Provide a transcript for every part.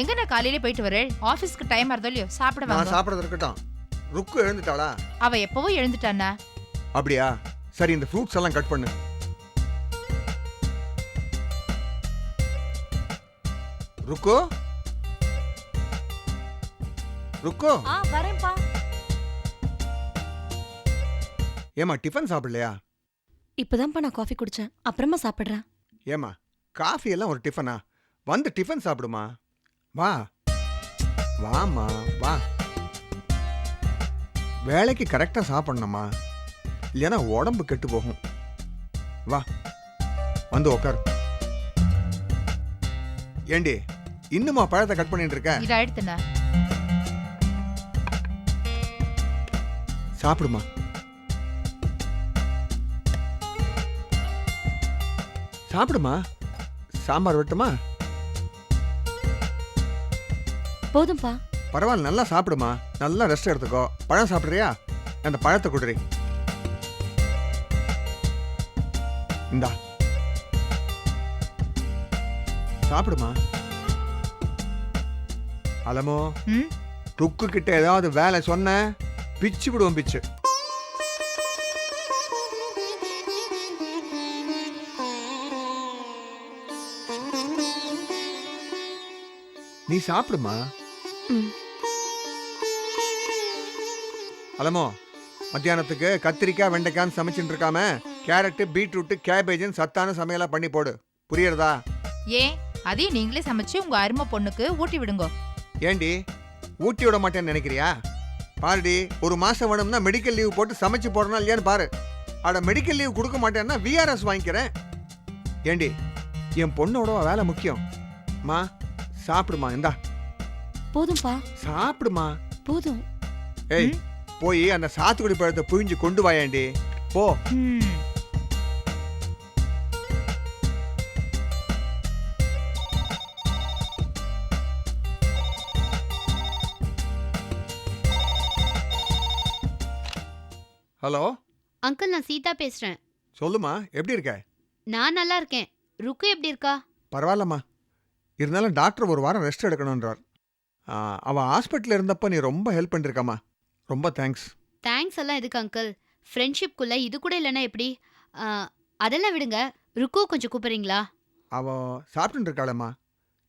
எங்க நான் காலையில போயிட்டு வரேன் ஆபீஸ்க்கு டைம் ஆறதோ இல்லையோ சாப்பிட நான் வாங்க. சாப்பிட்றது இருக்கட்டும். ருக்கு எழுந்துட்டாளா? அவ எப்பவோ எழுந்துட்டானா அப்படியா? சரி இந்த ஃப்ரூட்ஸ் எல்லாம் கட் பண்ணு. ருக்கு? ருக்கு? ஆ வரேன்ப்பா. ஏமா டிஃபன் சாப்பிடலையா? இப்பதான்ப்பா நான் காஃபி குடிச்சேன். அப்புறமா சாப்பிடுறேன். ஏமா காஃபி எல்லாம் ஒரு டிஃபனா வந்து டிஃபன் சாப்பிடுமா? வா. வாம்மா வா. வேலைக்கு கரெக்டாக சாப்பிடணுமா இல்லைன்னா உடம்பு கெட்டு போகும். வா. வந்து உக்கார். ஏண்டி இன்னுமா பழத்தை கட் பண்ணிட்டு இருக்க? இத சாப்பிடுமா. சாப்பிடுமா? சாம்பார் வெட்டுமா? போதும்பா. பரவாயில்ல நல்லா சாப்பிடுமா. நல்லா ரெஸ்ட் எடுத்துக்கோ. பழம் சாப்பிட்றியா? அந்த பழத்தை குடுறி. இந்தா. சாப்பிடுமா? அலமோ ம்? ருக்கு கிட்ட ஏதாவது வேலை சொன்ன பிச்சு விடுவோம் பிச்சு. நீ சாப்பிடுமா. அலமோ மத்தியானத்துக்கு கத்திரிக்காய் வெண்டைக்காய்னு சமைச்சுட்டு இருக்காம கேரட்டு பீட்ரூட்டு கேபேஜுன்னு சத்தான சமையலா பண்ணி போடு. புரியுறதா? ஏன்? அதையும் நீங்களே சமைச்சு உங்க அருமை பொண்ணுக்கு ஊட்டி விடுங்க. ஏண்டி? ஊட்டி விட மாட்டேன்னு நினைக்கிறியா? பாருடி ஒரு மாசம் வேணும்னா மெடிக்கல் லீவ் போட்டு சமைச்சு போடணும் இல்லையான்னு பாரு. அட மெடிக்கல் லீவ் கொடுக்க மாட்டேன்னா விஆர்எஸ் வாங்கிக்கிறேன். ஏண்டி என் பொண்ணோட வேலை முக்கியம். மா சாப்பிடுமா இந்தா. போதும்பா. சாப்பிடுமா. போதும். ஏய் போய் அந்த சாத்துக்குடி பழத்தை புழிஞ்சு கொண்டு வாயேண்டி. போ. ஹலோ? அங்கிள் நான் சீதா பேசுறேன். சொல்லுமா எப்படி இருக்க? நான் நல்லா இருக்கேன். ருக்கு எப்படி இருக்கா? பரவாயில்லம்மா. இருந்தாலும் டாக்டர் ஒரு வாரம் ரெஸ்ட் எடுக்கணுன்றார் ஆ, அவ ஹாஸ்பிட்டலில் இருந்தப்ப நீ ரொம்ப ஹெல்ப் பண்ணிருக்கம்மா. ரொம்ப தேங்க்ஸ் தேங்க்ஸ் எல்லாம் எதுக்கு அங்கிள் ஃப்ரெண்ட்ஷிப்குள்ள இது கூட இல்லைன்னா எப்படி? ஆ, அதெல்லாம் விடுங்க. ருக்கு கொஞ்சம் கூப்பிடுறீங்களா? அவ சாப்பிட்டுட்டு இருக்காளம்மா.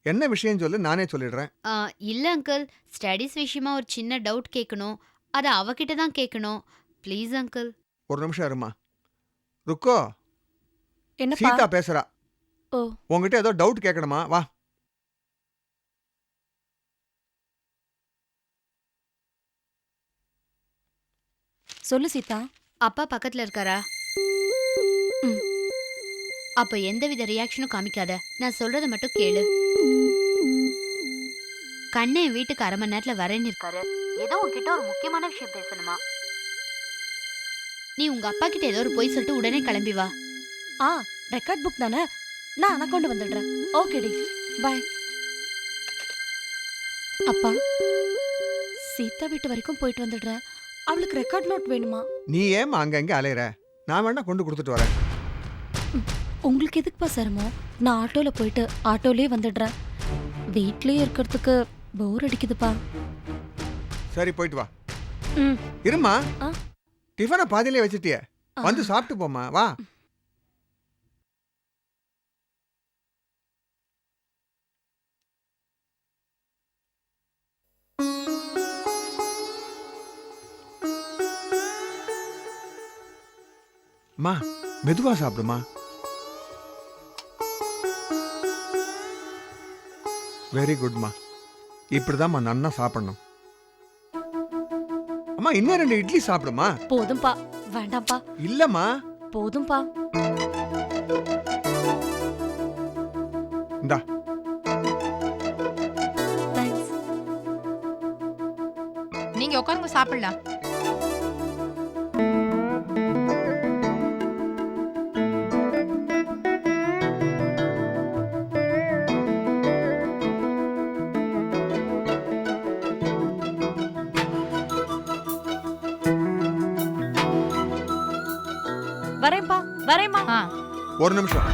என்ன விஷயம் சொல்லு நானே சொல்லிடுறேன். ஆ, இல்ல அங்கிள் ஸ்டடீஸ் விஷயமா ஒரு சின்ன டவுட் கேட்கணும் அதை அவகிட்ட தான் கேட்கணும் ப்ளீஸ் அங்கிள் ஒரு நிமிஷம் இருமா ருக்கோ என்னப்பா? சீதா பேசுறா. ஓ. உங்ககிட்ட ஏதோ டவுட் கேட்கணுமா வா. சொல்லு சீதா. அப்பா பக்கத்துல இருக்காரா? ம். அப்ப எந்தவித ரியாக்ஷனும் காமிக்காத. நான் சொல்றத மட்டும் கேளு. கண்ணே என் வீட்டுக்கு அரை மணி நேரத்துல வரேன்னு இருக்காரு. ஏதோ உன்கிட்ட ஒரு முக்கியமான விஷயம் பேசணுமா? நீ உங்க அப்பா கிட்ட ஏதோ ஒரு பொய் சொல்லிட்டு உடனே கிளம்பி வா. ஆ ரெக்கார்ட் புக் தானே? நான் அண்ணா கொண்டு வந்துடுறேன் ஓகேடி பாய் அப்பா சீதா வீட்டு வரைக்கும் போயிட்டு வந்துடுறேன். அவளுக்கு ரெக்கார்ட் நோட் வேணுமா? நீ ஏம்மா அங்கங்க அலையிற? நான் வேணா கொண்டு கொடுத்துட்டு வரேன். உங்களுக்கு எதுக்குப்பா சிரமம்? நான் ஆட்டோல போயிட்டு ஆட்டோலயே வந்துடுறேன். வீட்லயே இருக்கிறதுக்கு போர் அடிக்குதுப்பா. சரி போயிட்டு வா. ம். இருமா ஆ. டிஃபனை பாதியிலே வச்சுட்டியே. வந்து சாப்பிட்டு போம்மா. வா. மா மெதுவா சாப்பிடுமா? வெரி குட்மா இப்படிதாம்மா நன்னா சாப்பிடணும். அம்மா இன்னும் ரெண்டு இட்லி சாப்பிடுமா? போதும்பா வேண்டாம்ப்பா இல்லம்மா. போதும்பா. இந்தா. தேங்க்ஸ் நீங்க உட்காருங்க சாப்பிடலாம். வரேம்மா. ஒரு நிமிஷம்.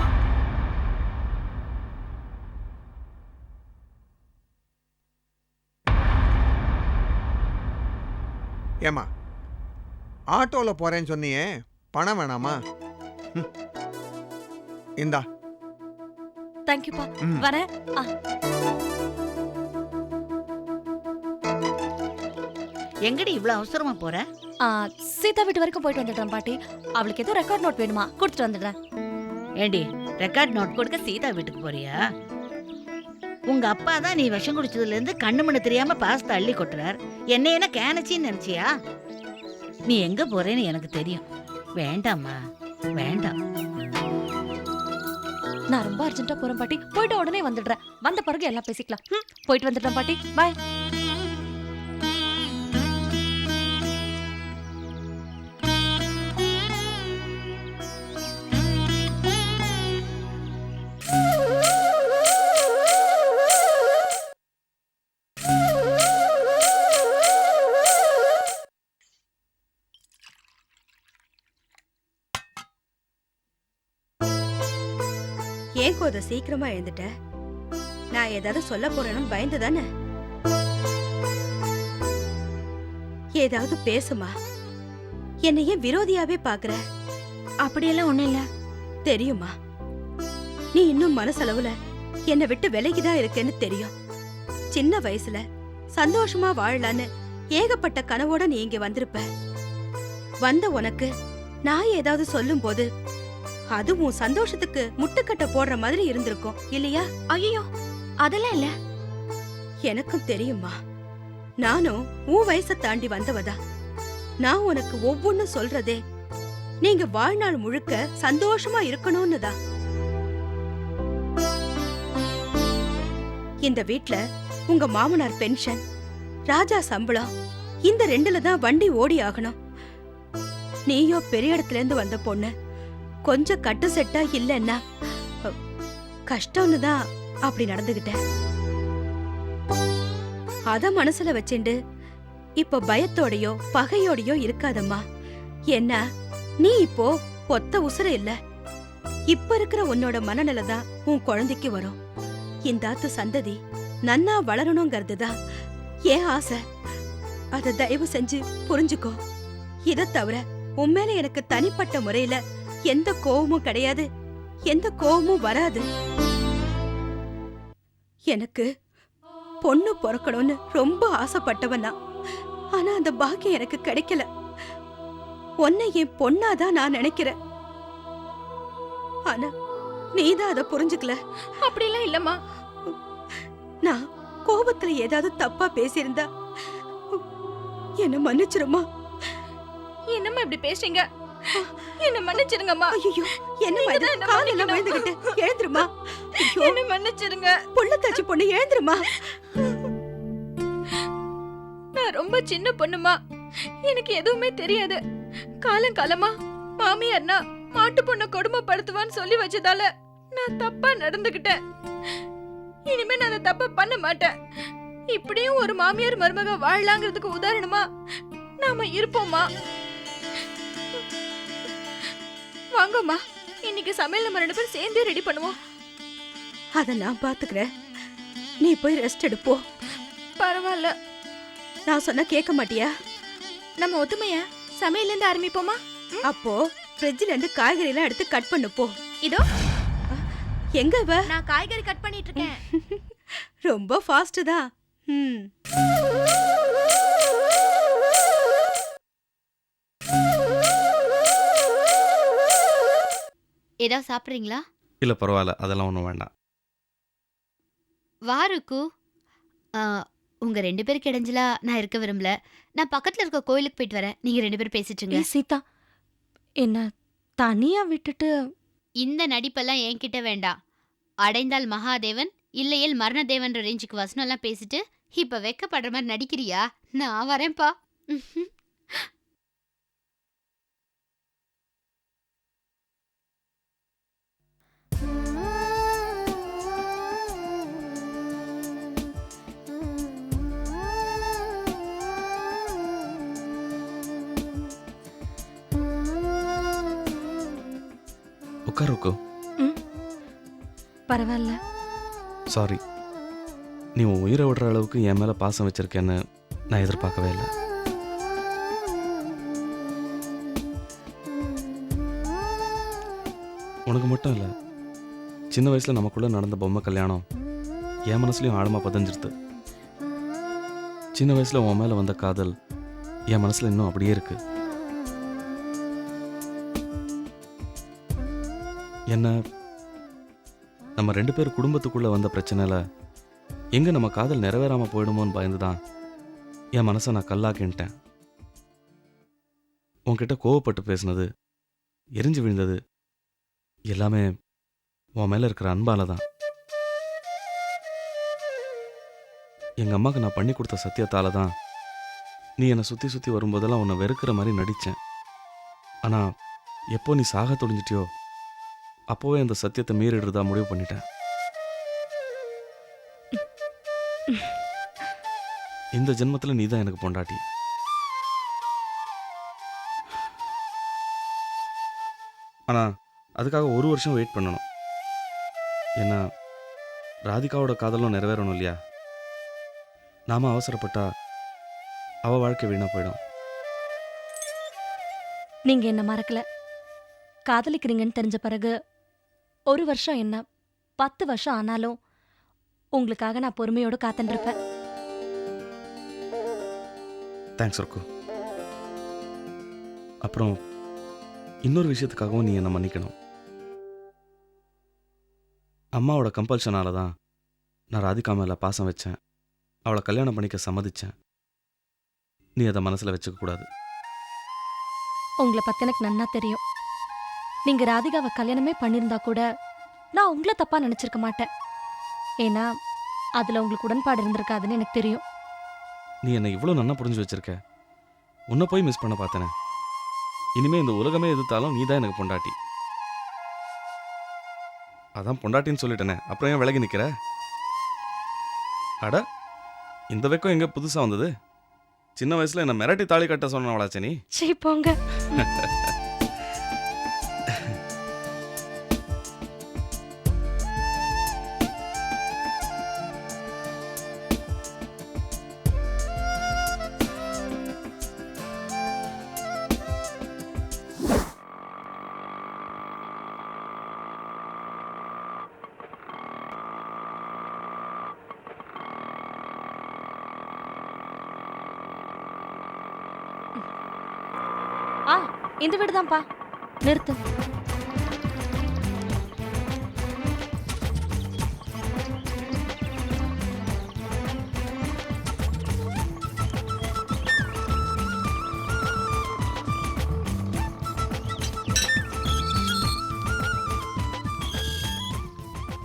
ஏமா ஆட்டோவில் போகிறேன்னு சொன்னியே பணம் வேணாமா? இந்தா. தேங்க்யூப்பா வரேன். எங்கடி இவ்வளவு அவசரமா போற? ஆ, சீதா வீட்டு வரைக்கும் போயிட்டு வந்துடுறேன் பாட்டி. அவளுக்கு ஏதோ ரெக்கார்ட் நோட் வேணுமா? கொடுத்துட்டு வந்துடுறேன். ஏண்டி ரெக்கார்ட் நோட் கொடுக்க சீதா வீட்டுக்கு போறியா? உங்க அப்பா தான் நீ விஷம் குடிச்சதுல இருந்து கண்ணு மண்ணு தெரியாம பாஸ்தா அள்ளி கொட்டுறார். என்ன என்ன கேனச்சின்னு நினைச்சியா? நீ எங்க போறேன்னு எனக்கு தெரியும். வேண்டாம்மா வேண்டாம். நான் ரொம்ப அர்ஜென்ட்டா போறேன் பாட்டி. போயிட்டு உடனே வந்துடுறேன். வந்த பிறகு எல்லாம் பேசிக்கலாம். ம், போயிட்டு வந்துடுறேன் பாட்டி. பாய் கோத சீக்கிரமா எழுந்துட்ட. நான் ஏதாவது சொல்ல போறேன்னு பயந்து தானே? ஏதாவது பேசுமா? என்னை ஏன் விரோதியாவே பாக்குற? அப்படியெல்லாம் ஒண்ணும் இல்ல. தெரியுமா? நீ இன்னும் மனசளவுல என்னை விட்டு விலகிதான் இருக்கேன்னு தெரியும். சின்ன வயசுல சந்தோஷமா வாழலான்னு ஏகப்பட்ட கனவோட நீ இங்க வந்திருப்ப. வந்த உனக்கு நான் ஏதாவது சொல்லும் போது அது உன் சந்தோஷத்துக்கு முட்டுக்கட்டை போடுற மாதிரி இருந்திருக்கும். இல்லையா? ஐயோ அதெல்லாம் இல்ல. எனக்கும் தெரியுமா நானும் உன் வயசை தாண்டி வந்தவதா. நான் உனக்கு ஒவ்வொன்னு சொல்றதே. நீங்க வாழ்நாள் முழுக்க சந்தோஷமா இருக்கணும்னு தான் இந்த வீட்ல உங்க மாமனார் பென்ஷன் ராஜா சம்பளம் இந்த ரெண்டுல தான் வண்டி ஓடி ஆகணும். நீயோ பெரிய இடத்துல இருந்து வந்த பொண்ணு கொஞ்சம் கட்டு செட்டா இல்லைன்னா கஷ்டம்னு தான் அப்படி நடந்துகிட்டேன். அத மனசுல வச்சுண்டு இப்ப பயத்தோடயோ பகையோடயோ இருக்காதம்மா. என்ன நீ இப்போ பொத்த உசுர இல்ல. இப்ப இருக்கிற உன்னோட மனநிலை தான் உன் குழந்தைக்கு வரும். இந்தாத்து சந்ததி நன்னா வளரணுங்கிறது தான் ஏன் ஆசை. அத தயவு செஞ்சு புரிஞ்சுக்கோ. இத தவிர உண்மையில எனக்கு தனிப்பட்ட முறையில எந்த கோவமும் கிடையாது. எந்த கோவமும் வராது. எனக்கு பொண்ணு பிறக்கணும்னு ரொம்ப ஆசைப்பட்டவன் ஆனா அந்த பாக்கியம் எனக்கு கிடைக்கல. உன்னை என் பொண்ணாதான் நான் நினைக்கிறேன். ஆனா நீதான் அதை புரிஞ்சுக்கல. அப்படிலாம் இல்லம்மா. நான் கோபத்துல ஏதாவது தப்பா பேசியிருந்தா என்ன மன்னிச்சிருமா? என்னம்மா இப்படி பேசுறீங்க? என்ன மன்னிச்சிருங்கம்மா ஐயோ என்ன இது? காலெல்லாம். விழுந்துகிட்டு எழுந்துருமா? என்ன மன்னிச்சிருங்க புள்ளத்தாச்சி பொண்ணு எழுந்துருமா? நான் ரொம்ப சின்ன பொண்ணுமா. எனக்கு எதுவுமே தெரியாது. காலங்காலமா மாமியார்னா மாட்டு பொண்ணை கொடுமைப்படுத்துவான்னு சொல்லி வச்சதால நான் தப்பா நடந்துகிட்டேன் இனிமே நான் அந்த தப்ப பண்ண மாட்டேன். இப்படியும் ஒரு மாமியார் மருமக வாழலாங்கிறதுக்கு உதாரணமா நாம இருப்போமா? வாங்கம்மா. இன்னைக்கு சமையல் நம்ம ரெண்டு பேரும் சேர்ந்தே ரெடி பண்ணுவோம். அத நான் பாத்துக்கிறேன். நீ போய் ரெஸ்ட் எடுப்போ. பரவாயில்ல. நான் சொன்னா கேட்க மாட்டியா? நம்ம ஒத்துமைய? சமையல்ல இருந்து ஆரம்பிப்போமா அப்போ ஃப்ரிட்ஜ்ல இருந்து காய்கறி எல்லாம் எடுத்து கட் பண்ணு போ இதோ எங்க இவ நான் காய்கறி கட் பண்ணிட்டு இருக்கேன். ரொம்ப ஃபாஸ்ட் தான். ம். ஏதாவது சாப்பிட்றீங்களா? இல்லை பரவாயில்ல. அதெல்லாம் ஒன்றும் வேண்டாம். வாருக்கு உங்க ரெண்டு பேருக்கு இடைஞ்சலா நான் இருக்க விரும்பல. நான் பக்கத்துல இருக்க கோயிலுக்கு போயிட்டு வரேன். நீங்க ரெண்டு பேரும் பேசிட்டு இருங்க ஏய் சீதா என்ன தனியா விட்டுட்டு இந்த நடிப்பெல்லாம் என்கிட்ட வேண்டாம். அடைந்தால் மகாதேவன் இல்லையேல் மரணதேவன்ற ரேஞ்சுக்கு வசனம் எல்லாம் பேசிட்டு இப்ப வெக்கப்படுற மாதிரி நடிக்கிறியா? நான் வரேன்ப்பா. உட்காருக்கோ? பரவாயில்ல. சாரி நீ உன் உயிரை விடுற அளவுக்கு என் மேலே பாசம் வச்சிருக்கேன்னு நான் எதிர்பார்க்கவே இல்லை. உனக்கு மட்டும் இல்லை. சின்ன வயசில் நமக்குள்ள நடந்த பொம்மை கல்யாணம் என் மனசுலையும் ஆழமாக பதிஞ்சிருது சின்ன வயசில் உன் மேலே வந்த காதல் என் மனசில் இன்னும் அப்படியே இருக்குது என்ன? நம்ம ரெண்டு பேர் குடும்பத்துக்குள்ளே வந்த பிரச்சனையில் எங்கே நம்ம காதல் நிறைவேறாமல் போயிடுமோன்னு பயந்து தான் என் மனசை நான் கல்லாக்கின்ட்டேன். உன்கிட்ட கோவப்பட்டு பேசினது எரிஞ்சு விழுந்தது எல்லாமே உன் மேலே இருக்கிற அன்பால தான் எங்கள் அம்மாவுக்கு நான் பண்ணி கொடுத்த சத்தியத்தால் தான் நீ என்னை சுற்றி சுற்றி வரும்போதெல்லாம் உன்னை வெறுக்கிற மாதிரி நடித்தேன் ஆனால் எப்போ நீ சாக துடிஞ்சிட்டியோ அப்போவே அந்த சத்தியத்தை மீறிடுறதா முடிவு பண்ணிட்டேன். இந்த ஜென்மத்தில் நீ தான் எனக்கு பொண்டாட்டி. ஆனால் அதுக்காக ஒரு வருஷம் வெயிட் பண்ணணும். ஏன்னா ராதிகாவோட காதலும் நிறைவேறணும் இல்லையா? நாம அவசரப்பட்டா அவள் வாழ்க்கை வீணாக போயிடும். நீங்கள் என்ன மறக்கலை? காதலிக்கிறீங்கன்னு தெரிஞ்ச பிறகு ஒரு வருஷம் என்ன? பத்து வருஷம் ஆனாலும் உங்களுக்காக நான் பொறுமையோடு காத்துட்டு இருப்பேன் தேங்க்ஸ் ருக்கு அப்புறம் இன்னொரு விஷயத்துக்காகவும் நீ என்னை மன்னிக்கணும். அம்மாவோட கம்பல்ஷனால தான் நான் ராதிகா மேலே பாசம் வச்சேன். அவளை கல்யாணம் பண்ணிக்க சம்மதிச்சேன். நீ அதை மனசில் வச்சுக்க கூடாது. உங்களை பத்தி எனக்கு நன்னா தெரியும். நீங்க ராதிகாவை கல்யாணமே பண்ணியிருந்தா கூட நான் உங்களை தப்பா நினைச்சிருக்க மாட்டேன். ஏன்னா அதுல உங்களுக்கு உடன்பாடு இருந்திருக்காதுன்னு எனக்கு தெரியும். நீ என்னை இவ்வளோ நன்னா புரிஞ்சு வச்சிருக்க. உன்னை போய் மிஸ் பண்ண பார்த்தனே. இனிமே இந்த உலகமே எதிர்த்தாலும் நீ தான் எனக்கு பொண்டாட்டி. அதான் பொண்டாட்டின்னு சொல்லிட்டேனே. அப்புறம் ஏன் விலகி நிற்கிற அட இந்த வெக்கம் எங்க புதுசா வந்தது? சின்ன வயசுல என்ன மிரட்டி தாலி கட்ட சொன்னவளாச்சே நீ. சீ போங்க. ஆ இந்த வீடு தான்ப்பா நிறுத்து.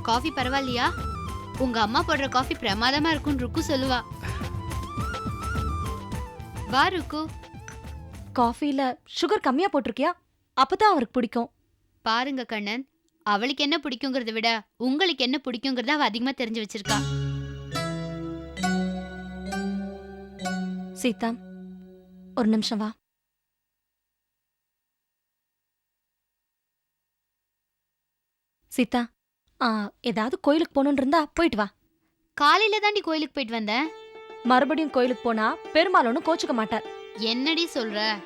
காஃபி பரவாயில்லையா? உங்க அம்மா போடுற காஃபி பிரமாதமா இருக்கும்னு ருக்கு சொல்லுவா. வா ருக்கு. காஃபில சுகர் கம்மியா போட்டிருக்கியா? அப்பதான் அவருக்கு பிடிக்கும். பாருங்க கண்ணன் அவளுக்கு என்ன பிடிக்குங்கிறத விட உங்களுக்கு என்ன பிடிக்குங்கிறத அவ அதிகமா தெரிஞ்சு வச்சிருக்கா. சீதா ஒரு நிமிஷம் வா. சீதா ஆ ஏதாவது கோயிலுக்கு போகணுன்னு இருந்தா போயிட்டு வா. காலையில தாண்டி கோயிலுக்கு போயிட்டு வந்தேன். மறுபடியும் கோயிலுக்கு போனா பெருமாள் ஒன்றும் கோச்சுக்க மாட்டார். என்னடி சொல்ற?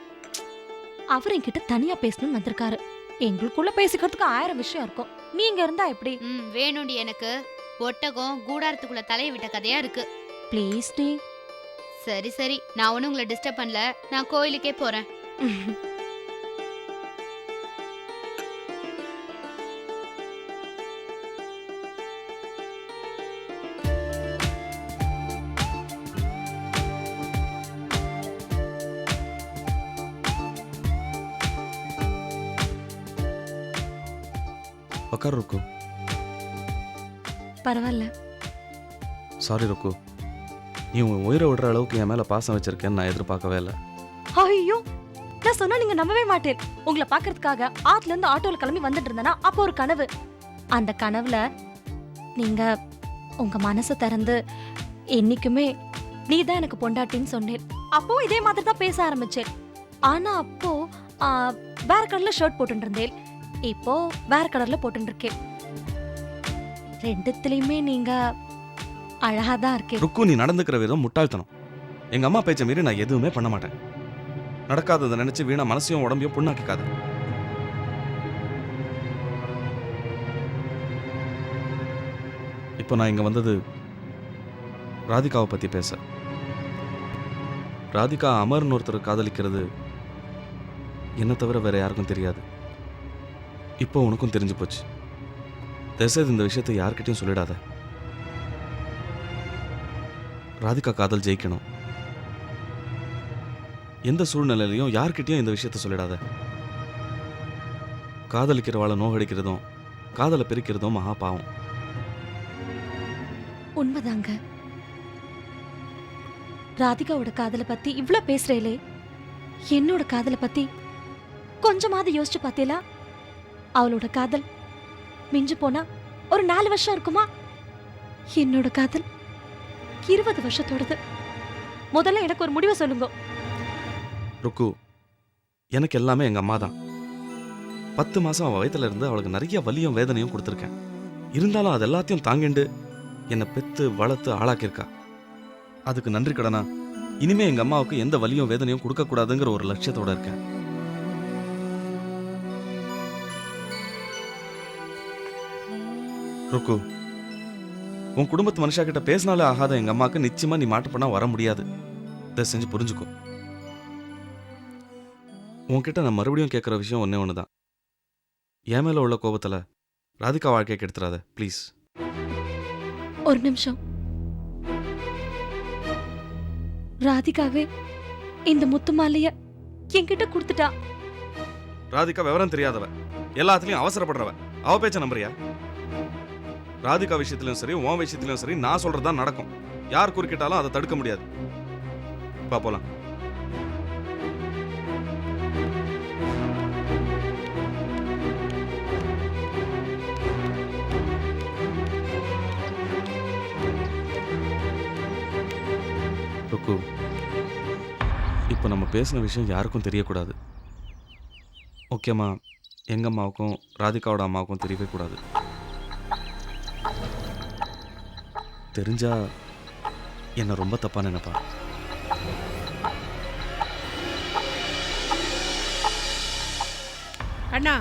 அவர் என்கிட்ட தனியா பேசணும்னு வந்திருக்காரு. எங்களுக்குள்ள பேசிக்கிறதுக்கு ஆயிரம் விஷயம் இருக்கும். நீங்க இருந்தா எப்படி? ம் வேணும்டி எனக்கு. ஒட்டகம் கூடாரத்துக்குள்ள தலைய விட்ட கதையா இருக்கு. ப்ளீஸ் டி. சரி சரி. நான் ஒன்னும் உங்களை டிஸ்டர்ப் பண்ணல. நான் கோயிலுக்கே போறேன். உக்கார் ருக்கு பரவாயில்ல. சாரி ருக்கு. நீ உன் உயிரை விடுற அளவுக்கு என் மேலே பாசம் வச்சிருக்கேன்னு நான் எதிர்பார்க்கவே இல்லை. ஐயோ! நான் சொன்னா நீங்க நம்பவே மாட்டேன். உங்களை பாக்குறதுக்காக ஆத்துல இருந்து ஆட்டோல கிளம்பி வந்துட்டு இருந்தேனா அப்போ ஒரு கனவு. அந்த கனவுல நீங்க உங்க மனசை திறந்து என்னைக்குமே நீ தான் எனக்கு பொண்டாட்டின்னு சொன்னேன். அப்போ இதே மாதிரி தான் பேச ஆரம்பிச்சேன். ஆனா அப்போ ஆ, வேற கலர்ல ஷர்ட் போட்டுட்டு இருந்தேன். இப்போ வேற கலர்ல போட்டுருக்கேன் ரெண்டுத்துலயுமே நீங்க அழகா தான் இருக்கேன் ருக்கு நீ நடந்துக்கிற விதம் முட்டாள்தனம். எங்க அம்மா பேச்ச மீறி நான் எதுவுமே பண்ண மாட்டேன். நடக்காததை நினைச்சு வீணா மனசையும் உடம்பையும் புண்ணாக்கிக்காத. இப்போ நான் இங்கே வந்தது ராதிகாவை பற்றி பேச. ராதிகா அமர்னு ஒருத்தர் காதலிக்கிறது என்னை தவிர வேற யாருக்கும் தெரியாது. இப்போ உனக்கும் தெரிஞ்சு போச்சு. தயவுசெய்து இந்த விஷயத்தை யார்கிட்டையும் சொல்லிடாத. ராதிகா காதல் ஜெயிக்கணும். எந்த சூழ்நிலையிலையும் யார்கிட்டையும் இந்த விஷயத்த சொல்லிடாத. காதலிக்கிறவாளை நோகடிக்கிறதும் காதலை பிரிக்கிறதும் மகா பாவம். உண்மைதாங்க. ராதிகாவோட காதலை பத்தி இவ்ளோ பேசுறேலே. என்னோட காதலை பத்தி கொஞ்சமாவது யோசிச்சு பார்த்தீங்களா அவளோட காதல். மிஞ்சு போனா ஒரு நாலு வருஷம் இருக்குமா? என்னோட காதல் இருபது வருஷத்தோடது. முதல்ல எனக்கு ஒரு முடிவை சொல்லுங்க. ருக்கு எனக்கு எல்லாமே எங்க அம்மா தான். பத்து மாசம் அவ வயித்துல இருந்து அவளுக்கு நிறைய வலியும் வேதனையும் கொடுத்துருக்கேன். இருந்தாலும் அது எல்லாத்தையும் தாங்கிண்டு என்னை பெத்து வளர்த்து ஆளாக்கியிருக்கா. அதுக்கு நன்றி கடனா? இனிமே எங்க அம்மாவுக்கு எந்த வலியும் வேதனையும் கொடுக்க கூடாதுங்கிற ஒரு லட்சியத்தோட இருக்கேன். ருக்கு. உன் குடும்பத்து மனுஷா கிட்ட பேசினாலே ஆகாத எங்க அம்மாவுக்கு நிச்சயமா நீ மாட்டு பண்ணா வர முடியாது. இதை செஞ்சு புரிஞ்சுக்கோ. உன்கிட்ட நான் மறுபடியும் கேட்குற விஷயம் ஒன்றே ஒன்று தான் என் மேலே உள்ள கோபத்தில் ராதிகா வாழ்க்கையை கெடுத்துறாத ப்ளீஸ் ஒரு நிமிஷம். ராதிகாவே இந்த முத்து மாலைய என்கிட்ட கொடுத்துட்டா? ராதிகா விவரம் தெரியாதவ. எல்லாத்துலேயும் அவசரப்படுறவ. அவ பேச்ச நம்புறியா? ராதிகா விஷயத்துலையும் சரி உன் விஷயத்துலையும் சரி நான் சொல்றது தான் நடக்கும். யார் குறுக்கிட்டாலும் அதை தடுக்க முடியாது. பா ருக்கு இப்போ நம்ம பேசின விஷயம் யாருக்கும் தெரியக்கூடாது. ஓகேம்மா எங்கள் அம்மாவுக்கும் ராதிகாவோட அம்மாவுக்கும் தெரியவே கூடாது. தெரிஞ்சா என்னை ரொம்ப தப்பாக நினைப்பா அண்ணா